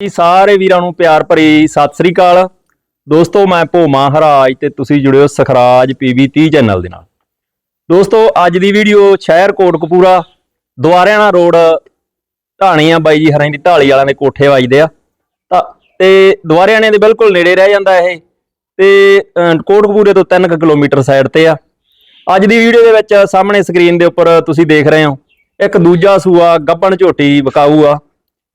ਜੀ ਸਾਰੇ ਵੀਰਾਂ ਨੂੰ ਪਿਆਰ ਭਰੀ ਸਤਿ ਸ੍ਰੀ ਅਕਾਲ। ਦੋਸਤੋ, ਮੈਂ ਭੋਮਾ ਹਰਾਜ ਤੇ ਤੁਸੀਂ ਜੁੜਿਓ ਸਖਰਾਜ ਪੀਵੀ 30 ਚੈਨਲ ਦੇ ਨਾਲ। ਦੋਸਤੋ, ਅੱਜ ਦੀ ਵੀਡੀਓ ਸ਼ਹਿਰ ਕੋਟਕਪੂਰਾ, ਦੁਆਰਿਆਣਾ ਰੋਡ, ਢਾਣੀਆਂ ਬਾਈ ਜੀ ਹਰਾਂ ਦੀ ਢਾਲੀ ਵਾਲਿਆਂ ਦੇ ਕੋਠੇ ਵੱਜਦੇ ਆ। ਤਾਂ, ਤੇ ਦੁਆਰਿਆਣੇ ਦੇ ਬਿਲਕੁਲ ਨੇੜੇ ਰਹਿ ਜਾਂਦਾ ਇਹ। ਤੇ ਕੋਟਕਪੂਰੇ ਤੋਂ 3 ਕਿਲੋਮੀਟਰ ਸਾਈਡ ਤੇ ਆ। ਅੱਜ ਦੀ ਵੀਡੀਓ ਦੇ ਵਿੱਚ ਸਾਹਮਣੇ ਸਕਰੀਨ ਦੇ ਉੱਪਰ ਤੁਸੀਂ ਦੇਖ ਰਹੇ ਹੋ, ਇੱਕ ਦੂਜਾ ਸੂਆ ਗੱਬਣ ਝੋਟੀ ਬਕਾਊ ਆ।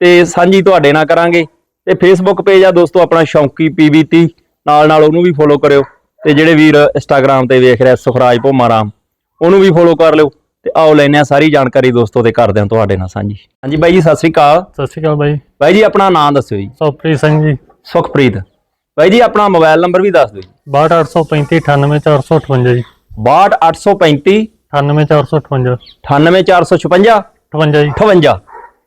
ਤੇ ਸਾਂਝੀ ਤੁਹਾਡੇ ਨਾਲ ਕਰਾਂਗੇ। ਤੇ ਫੇਸਬੁੱਕ ਪੇਜ ਆ ਦੋਸਤੋ ਆਪਣਾ ਸ਼ੌਂਕੀ ਪੀਵੀਟੀ ਨਾਲ ਨਾਲ ਉਹਨੂੰ ਵੀ ਫੋਲੋ ਕਰਿਓ। ਤੇ ਜਿਹੜੇ ਵੀਰ ਇੰਸਟਾਗ੍ਰam ਤੇ ਵੇਖ ਰਹੇ ਸੁਖਰਾਜ ਭੋਮਾਰਾਮ ਉਹਨੂੰ ਵੀ ਫੋਲੋ ਕਰ ਲਿਓ। ਤੇ ਆਓ ਲੈਨੇ ਆ ਸਾਰੀ ਜਾਣਕਾਰੀ ਦੋਸਤੋ ਤੇ ਕਰਦੇ ਹਾਂ ਤੁਹਾਡੇ ਨਾਲ ਸਾਂਝੀ। ਹਾਂਜੀ ਬਾਈ ਜੀ ਸਤਿ ਸ੍ਰੀ ਅਕਾਲ। ਸਤਿ ਸ਼੍ਰੀ ਅਕਾਲ ਬਾਈ। ਬਾਈ ਜੀ ਆਪਣਾ ਨਾਮ ਦੱਸਿਓ ਜੀ। ਸੋਪ੍ਰੀਤ ਸਿੰਘ ਜੀ। ਸੁਖਪ੍ਰੀਤ। ਬਾਈ ਜੀ ਆਪਣਾ ਮੋਬਾਈਲ ਨੰਬਰ ਵੀ ਦੱਸ ਦਿਓ ਜੀ। 62835 98458 ਜੀ। 62835 98458 98456 58 ਜੀ। 58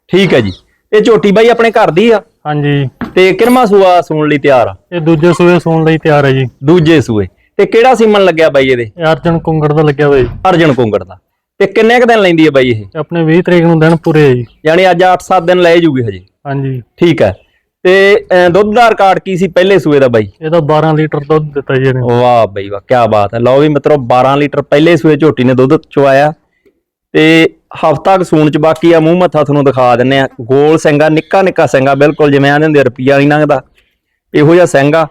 ਠੀਕ ਹੈ ਜੀ। ਇਹ ਝੋਟੀ ਬਾਈ ਆਪਣੇ ਘਰ ਦੀ ਆ? ਹਾਂਜੀ। ਤੇ ਕਿਰਮਾ ਸੂਆ ਸੂਣ ਲਈ ਤਿਆਰ ਆ? ਇਹ ਦੂਜੇ ਸੂਏ ਸੂਣ ਲਈ ਤਿਆਰ ਹੈ ਜੀ। ਦੂਜੇ ਸੂਏ। ਤੇ ਕਿਹੜਾ ਸੀਮਨ ਲੱਗਿਆ ਬਾਈ ਇਹਦੇ? ਇਹ ਅਰਜਨ ਕੁੰਗੜ ਦਾ ਲੱਗਿਆ ਹੋਇਆ ਜੀ। ਅਰਜਨ ਕੁੰਗੜ ਦਾ। ਤੇ ਕਿੰਨੇ ਕ ਦਿਨ ਲੈਂਦੀ ਹੈ ਬਾਈ ਇਹ? ਆਪਣੇ 20 ਤਰੀਕ ਨੂੰ ਦਿਨ ਪੂਰੇ ਹੈ ਜੀ। ਯਾਨੀ ਅੱਜ 8-7 ਦਿਨ ਲੈ ਜੂਗੀ ਹਜੇ। ਹਾਂਜੀ। ਠੀਕ ਹੈ। ਤੇ ਅਹ, ਦੁੱਧ ਦਾ ਰਿਕਾਰਡ ਕੀ ਸੀ ਪਹਿਲੇ ਸੂਏ ਦਾ ਬਾਈ? ਇਹਦਾ 12 ਲੀਟਰ ਦੁੱਧ ਦਿੱਤਾ ਜੀ ਇਹਨੇ। ਵਾਹ ਬਈ ਵਾਹ ਕੀ ਬਾਤ ਹੈ। ਲਓ ਵੀ ਮਿੱਤਰੋ 12 ਲੀਟਰ ਪਹਿਲੇ ਸੂਏ ਝੋਟੀ ਨੇ ਦੁੱਧ ਚੁਆਇਆ। ਤੇ ਹਫਤਾ ਕਸੂਣ ਚ ਬਾਕੀ ਆ ਮੂੰਹ ਮੱਥਾ ਤੁਹਾਨੂੰ ਦਿਖਾ ਦਿੰਨੇ ਆ। ਗੋਲ ਸਿੰਘਾ ਨਿੱਕਾ ਨਿੱਕਾ ਸਿੰਘਾ ਬਿਲਕੁਲ ਜਿਵੇਂ ਆਂਦੇ ਹੁੰਦੇ ਆ, ਰੁਪਈਆ ਨਹੀਂ ਲੰਘਦਾ। ਇਹੋ ਜਿਹਾ ਸਿੰਘਾ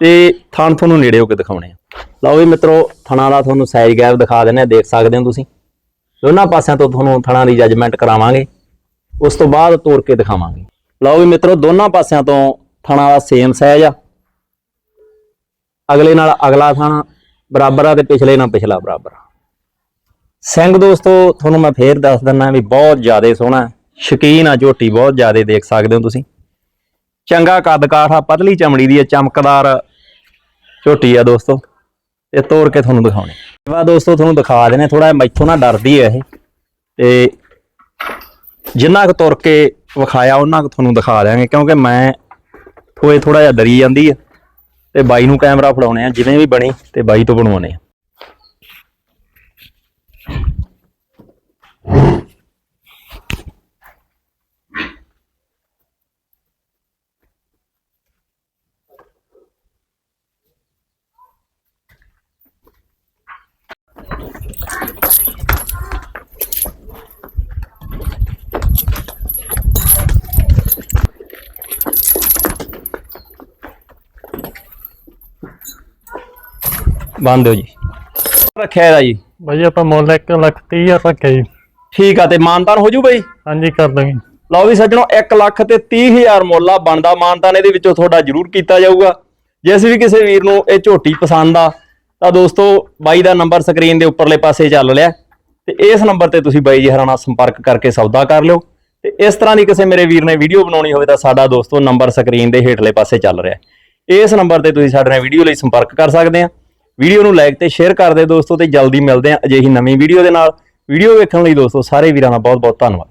ਤੇ ਥਣ ਤੁਹਾਨੂੰ ਨੇੜੇ ਹੋ ਕੇ ਦਿਖਾਉਣੇ ਆ। ਲਓ ਵੀ ਮਿੱਤਰੋ ਥਣਾ ਦਾ ਤੁਹਾਨੂੰ ਸਾਈਜ਼ ਗੈਪ ਦਿਖਾ ਦਿੰਨੇ ਆ ਦੇਖ ਸਕਦੇ ਹੋ ਤੁਸੀਂ। ਦੋਨਾਂ ਪਾਸਿਆਂ ਤੋਂ ਤੁਹਾਨੂੰ ਥਣਾ ਦੀ ਜੱਜਮੈਂਟ ਕਰਾਵਾਂਗੇ। ਉਸ ਤੋਂ ਬਾਅਦ ਤੋੜ ਕੇ ਦਿਖਾਵਾਂਗੇ। ਲਓ ਵੀ ਮਿੱਤਰੋ ਦੋਨਾਂ ਪਾਸਿਆਂ ਤੋਂ ਥਣਾ ਦਾ ਸੇਮ ਸਾਈਜ਼ ਆ। ਅਗਲੇ ਨਾਲ ਅਗਲਾ ਥਾਣਾ ਬਰਾਬਰ ਆ ਤੇ ਪਿਛਲੇ ਨਾਲ ਪਿਛਲਾ ਬਰਾਬਰ ਆ। ਸਿੰਘ ਦੋਸਤੋ, ਤੁਹਾਨੂੰ ਮੈਂ ਫੇਰ ਦੱਸ ਦਿੰਨਾ ਵੀ ਬਹੁਤ ਜ਼ਿਆਦਾ ਸੋਹਣਾ ਹੈ। ਸ਼ੌਕੀਨ ਆ, ਝੋਟੀ ਬਹੁਤ ਜ਼ਿਆਦਾ ਦੇਖ ਸਕਦੇ ਹੋ ਤੁਸੀਂ। ਚੰਗਾ ਕੱਦ ਕਾਠ ਪਤਲੀ ਚਮੜੀ ਦੀ ਹੈ ਚਮਕਦਾਰ ਝੋਟੀ ਆ ਦੋਸਤੋ। ਤੇ ਤੋੜ ਕੇ ਤੁਹਾਨੂੰ ਦਿਖਾਉਣੇ। ਵਾ ਦੋਸਤੋ, ਤੁਹਾਨੂੰ ਦਿਖਾ ਦੇਣੇ ਥੋੜਾ ਮੈਥੋਂ ਨਾ ਡਰਦੀ ਹੈ ਇਹ। ਤੇ ਜਿੰਨਾ ਕੁ ਤੁਰ ਕੇ ਵਿਖਾਇਆ, ਉਹਨਾਂ ਕੁ ਤੁਹਾਨੂੰ ਦਿਖਾ ਦਿਆਂਗੇ, ਕਿਉਂਕਿ ਮੈਂ ਥੋੜੇ ਥੋੜਾ ਜਿਹਾ ਡਰੀ ਜਾਂਦੀ ਹੈ ਤੇ ਬਾਈ ਨੂੰ ਕੈਮਰਾ ਫੜਾਉਣੇ ਆ, ਜਿਵੇਂ ਵੀ ਬਣੀ, ਤੇ ਬਾਈ ਤੋਂ ਬਣਵਾਉਣੇ ਆ। ਬੰਦ ਦਿਓ ਜੀ। ਰੱਖਿਆ ਇਹਦਾ ਜੀ। ਬਾਈ ਆਪਾਂ ਮੁੱਲ 1 ਲੱਖ 30 ਹਜ਼ਾਰ ਰੱਖਿਆ ਜੀ। ਠੀਕ ਆ ਤੇ ਮਾਨਤਾਨ ਹੋ ਜੂ ਬਈ? ਹਾਂਜੀ ਕਰ ਦਾਂਗੇ। ਲਓ ਵੀ ਸੱਜਣੋ 1 ਲੱਖ ਤੇ 30000 ਮੁੱਲ ਆ ਬਣਦਾ ਮਾਨਤਾਨ ਇਹਦੇ ਵਿੱਚੋਂ ਤੁਹਾਡਾ ਜ਼ਰੂਰ ਕੀਤਾ ਜਾਊਗਾ। ਜਿਸ ਵੀ ਕਿਸੇ ਵੀਰ ਨੂੰ ਇਹ ਝੋਟੀ ਪਸੰਦ ਆ ਤਾਂ ਦੋਸਤੋ ਬਾਈ ਦਾ ਨੰਬਰ ਸਕਰੀਨ ਦੇ ਉੱਪਰਲੇ ਪਾਸੇ ਚੱਲ ਰਿਹਾ। ਤੇ ਇਸ ਨੰਬਰ ਤੇ ਤੁਸੀਂ ਬਾਈ ਜੀ ਹਰਾਂ ਨਾਲ ਸੰਪਰਕ ਕਰਕੇ ਸੌਦਾ ਕਰ ਲਿਓ। ਤੇ ਇਸ ਤਰ੍ਹਾਂ ਦੀ ਕਿਸੇ ਮੇਰੇ ਵੀਰ ਨੇ ਵੀਡੀਓ ਬਣਾਉਣੀ ਹੋਵੇ ਤਾਂ ਸਾਡਾ ਦੋਸਤੋ ਨੰਬਰ ਸਕਰੀਨ ਦੇ ਹੇਠਲੇ ਪਾਸੇ ਚੱਲ ਰਿਹਾ। ਇਸ ਨੰਬਰ ਤੇ ਤੁਸੀਂ ਸਾਡੇ ਨਾਲ ਵੀਡੀਓ ਲਈ ਸੰਪਰਕ ਕਰ ਸਕਦੇ ਆ। ਵੀਡੀਓ ਨੂੰ ਲਾਈਕ ਤੇ ਸ਼ੇਅਰ ਕਰ ਦਿਓ ਦੋਸਤੋ ਤੇ ਜਲਦੀ ਮਿਲਦੇ ਹਾਂ ਅਜਿਹੀ ਨਵੀਂ ਵੀਡੀਓ ਦੇ ਨਾਲ। ਵੀਡੀਓ ਵੇਖਣ ਲਈ ਦੋਸਤੋ ਸਾਰੇ ਵੀਰਾਂ ਦਾ ਬਹੁਤ ਬਹੁਤ ਧੰਨਵਾਦ।